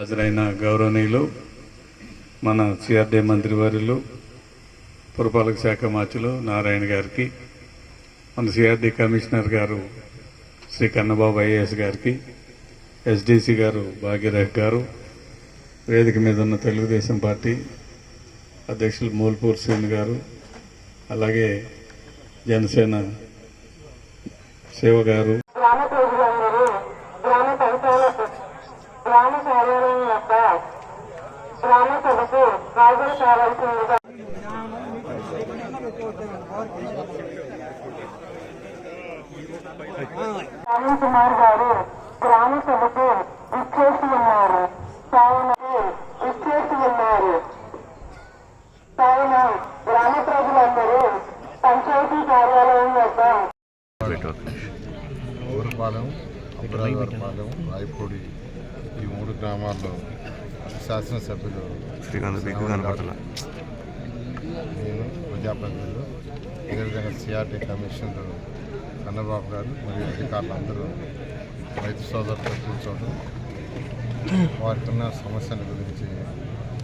హాజరైన గౌరవనీయులు మన సిఆర్డీ మంత్రివర్యులు పురపాలక శాఖ మార్చులు నారాయణ గారికి మన సిఆర్డీ కమిషనర్ గారు శ్రీ కన్నబాబు ఐఏఎస్ గారికి ఎస్డిసి గారు భాగ్యరేఖ్ గారు వేదిక మీద ఉన్న తెలుగుదేశం పార్టీ అధ్యక్షులు మూల్పూర్ శ్రీని గారు అలాగే జనసేన శివ గారు గ్రామ ప్రజలందరూ గ్రామ పంచాయతీ గ్రామ కార్యాలయం యొక్క గ్రామ సభకు హాజరు కావాల్సిందిగా కుమార్ గారు గ్రామ సభకు ఇచ్చేసి ఉన్నారు. కావునకు ఇచ్చేసి ఉన్నారు కావున గ్రామ ప్రజలందరూ పంచాయతీ కార్యాలయం యొక్క ఊరుపాలెం అబ్రాదవరపాలెం రాయపూడి ఈ మూడు గ్రామాల్లో శాసనసభ్యులు శ్రీకాంత్ బిగ్గు కనపడుతున్నా నేను ప్రజాప్రతినిధులు అదేవిధంగా సిఆర్టీ కమిషనర్ కన్నబాబు గారు మరియు అధికారులు అందరూ రైతు సోదరులతో కూర్చోవడం వారికి ఉన్న సమస్యల గురించి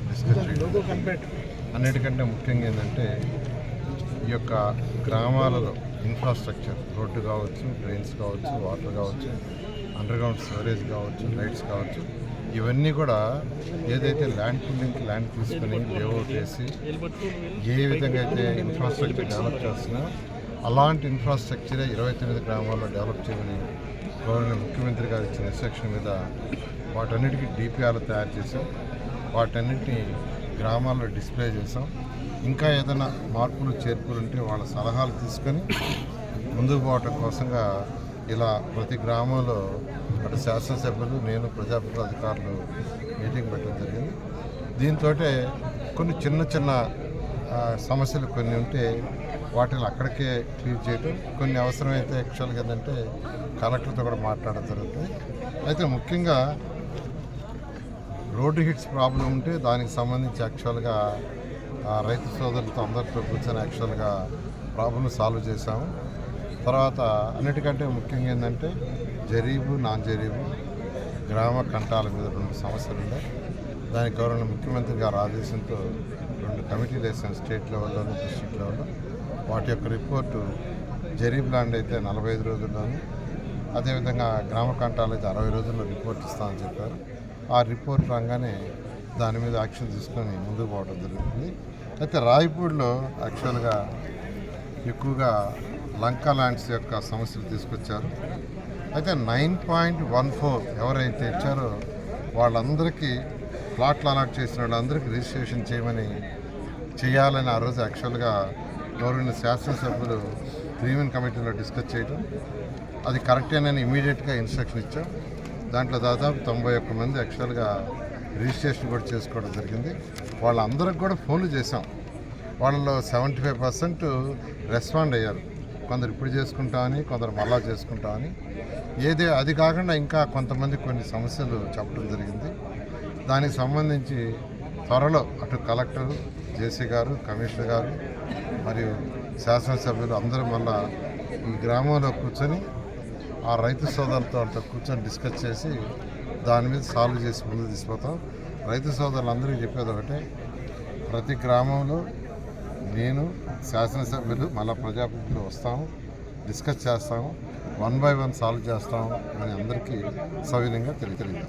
డిస్కస్ చేయడం అన్నిటికంటే ముఖ్యంగా ఏంటంటే ఈ యొక్క గ్రామాలలో ఇన్ఫ్రాస్ట్రక్చర్ రోడ్డు కావచ్చు డ్రైన్స్ కావచ్చు వాటర్ కావచ్చు అండర్గ్రౌండ్ స్టోరేజ్ కావచ్చు లైట్స్ కావచ్చు ఇవన్నీ కూడా ఏదైతే ల్యాండ్ పుల్లింగ్కి ల్యాండ్ తీసుకుని లేఅవుట్ చేసి ఏ విధంగా అయితే ఇన్ఫ్రాస్ట్రక్చర్ డెవలప్ చేస్తున్నా అలాంటి ఇన్ఫ్రాస్ట్రక్చరే ఇరవై తొమ్మిది గ్రామాల్లో డెవలప్ చేయమని గవర్నర్ ముఖ్యమంత్రి గారు ఇచ్చిన ఇన్స్ట్రక్షన్ మీద వాటన్నిటికీ డిపిఆర్లు తయారు చేసాం. వాటన్నిటిని గ్రామాల్లో డిస్ప్లే చేసాం. ఇంకా ఏదైనా మార్పులు చేర్పులు ఉంటే వాళ్ళ సలహాలు తీసుకొని ముందుకు పోవటం కోసంగా ఇలా ప్రతి గ్రామంలో అటు శాసనసభ్యులు నేను ప్రజాప్రతి అధికారులు మీటింగ్ పెట్టడం జరిగింది. దీంతో కొన్ని చిన్న చిన్న సమస్యలు కొన్ని ఉంటే వాటిని అక్కడికే క్లియర్ చేయడం కొన్ని అవసరమైతే యాక్చువల్గా ఏంటంటే కలెక్టర్తో కూడా మాట్లాడడం జరుగుతుంది. అయితే ముఖ్యంగా రోడ్డు హిట్స్ ప్రాబ్లం ఉంటే దానికి సంబంధించి యాక్చువల్గా రైతు సోదరులతో అందరితో కూర్చొని యాక్చువల్గా ప్రాబ్లమ్ సాల్వ్ చేశాము. తర్వాత అన్నిటికంటే ముఖ్యంగా ఏంటంటే జరీబు నాన్ జరీబు గ్రామ కంటాల మీద రెండు సమస్యలు ఉన్నాయి దానికి గవర్నమెంట్ ముఖ్యమంత్రి గారు ఆదేశంతో రెండు కమిటీలు వేసాను స్టేట్ లెవెల్లోను డిస్ట్రిక్ట్ లెవెల్లో. వాటి యొక్క రిపోర్టు జరీబ్ ల్యాండ్ అయితే నలభై ఐదు రోజుల్లోను అదేవిధంగా గ్రామ కంటాలు అయితే అరవై రోజుల్లో రిపోర్ట్ ఇస్తామని చెప్పారు. ఆ రిపోర్ట్ రాగానే దాని మీద యాక్షన్ తీసుకొని ముందుకు పోవడం జరుగుతుంది. అయితే రాయపూడిలో యాక్చువల్గా ఎక్కువగా లంకా ల్యాండ్స్ యొక్క సమస్యలు తీసుకొచ్చారు. అయితే నైన్ పాయింట్ వన్ ఫోర్ ఎవరైతే ఇచ్చారో వాళ్ళందరికీ ప్లాట్లు అలాట్ చేసిన వాళ్ళందరికీ రిజిస్ట్రేషన్ చేయమని చేయాలని ఆ రోజు యాక్చువల్గా గవర్నమెంట్ శాసనసభ్యులు ప్రీమియం కమిటీలో డిస్కస్ చేయడం అది కరెక్టేనని ఇమీడియట్గా ఇన్స్ట్రక్షన్ ఇచ్చాం. దాంట్లో దాదాపు తొంభై ఒక్క మంది యాక్చువల్గా రిజిస్ట్రేషన్ కూడా చేసుకోవడం జరిగింది. వాళ్ళందరికి కూడా ఫోన్లు చేశాం. వాళ్ళలో సెవెంటీ ఫైవ్ పర్సెంట్ రెస్పాండ్ అయ్యారు. కొందరు ఇప్పుడు చేసుకుంటా అని కొందరు మళ్ళా చేసుకుంటామని ఏదే అది కాకుండా ఇంకా కొంతమంది కొన్ని సమస్యలు చెప్పడం జరిగింది. దానికి సంబంధించి త్వరలో అటు కలెక్టర్ జేసీ గారు కమిషనర్ గారు మరియు శాసనసభ్యులు అందరూ మళ్ళా ఈ గ్రామంలో కూర్చొని ఆ రైతు సోదరులతో అంతా కూర్చొని డిస్కస్ చేసి దాని మీద సాల్వ్ చేసి ముందు తీసుకుపోతాం. రైతు సోదరులందరికీ చెప్పేది ఒకటే ప్రతి గ్రామంలో నేను శాసనసభ్యులు మళ్ళా ప్రజాప్రతినిధులు వస్తాము డిస్కస్ చేస్తాము వన్ బై వన్ సాల్వ్ చేస్తాము అని అందరికీ సవినంగా తెలియజేస్తాం